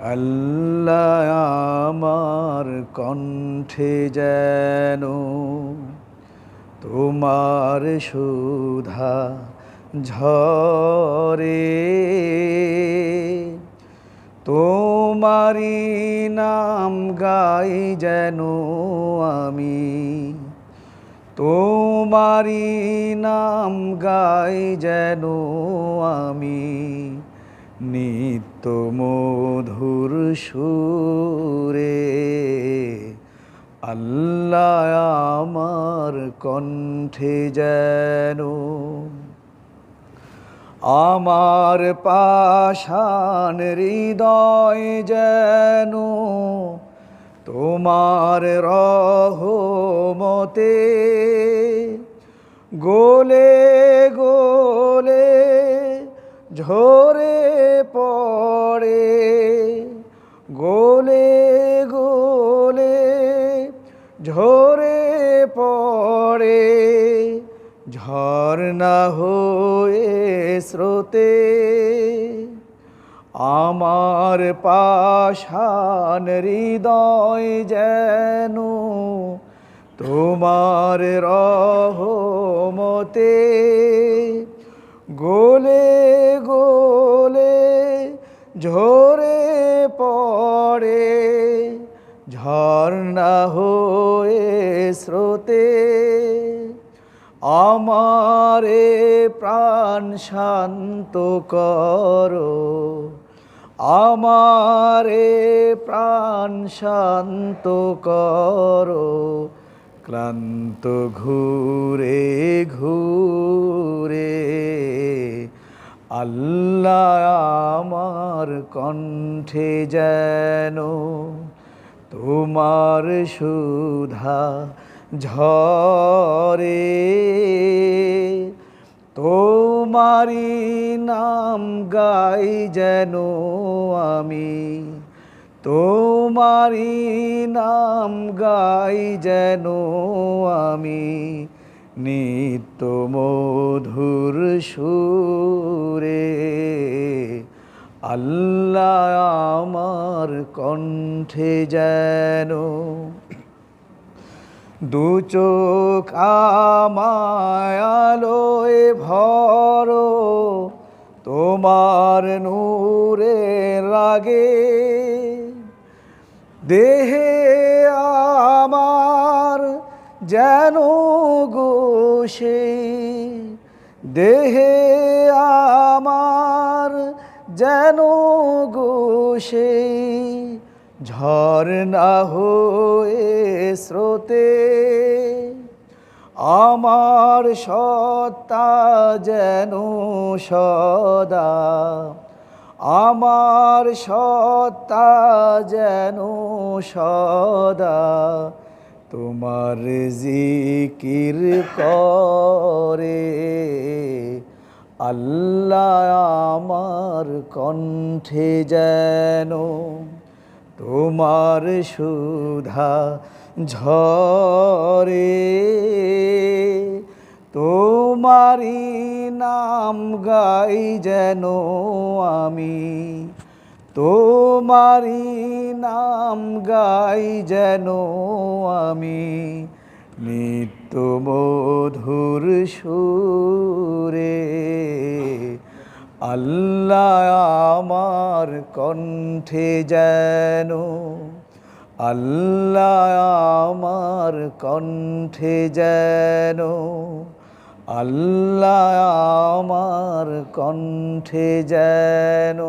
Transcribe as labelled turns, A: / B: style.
A: আল্লাহ আমার কণ্ঠে যেন তোমার সুধা ঝরে। তোমারি নাম গাই যেন আমি। তোমারি নাম গাই যেন আমি। নিত্য মধুর সুরে, আল্লাহ আমার কণ্ঠে যেন আমার পাশান হৃদয় যেন তোমার রহমতে গোলে গোলে ঝরে পড়ে, গোলে গোলে ঝরে পড়ে। ঝর্ণা হয়ে স্রোতে আমার পাশান হৃদয় যেন তোমার রহমতে গোলে গোলে ঝরে পড়ে, ঝর্ণা হয়ে স্রোতে। আমারে প্রাণ শান্ত করো, আমারে প্রাণ শান্ত করো। ক্লান্ত ঘুরে ঘুরে আল্লাহ আমার কণ্ঠে যেন তোমার সুধা ঝরে। তোমারি নাম গাই যেন আমি। তোমারি নাম গাই যেন আমি। নিত্য মধুর সুরে আল্লাহ আমার কণ্ঠে যেন দু চোখ আমায়ালোয় ভরো। তোমার নূরে রাগে দেহে আমার যেন গোসে দেহে আমার যেন গোসে ঝর্ণা হয়ে স্রোতে। আমার সত্তা যেন সদা, আমার সত্তা যেন সদা। তোমার জিকির করে আল্লাহ আমার কণ্ঠে যেন তোমার সুধা ঝরে তোমারি নাম গাই যেন আমি তোমারি নাম গাই যেন আমি। নিত্য মধুর সুরে, আল্লাহ আমার কণ্ঠে যেন, আল্লাহ আমার কণ্ঠে যেন, আল্লাহ আমার কণ্ঠে যেন।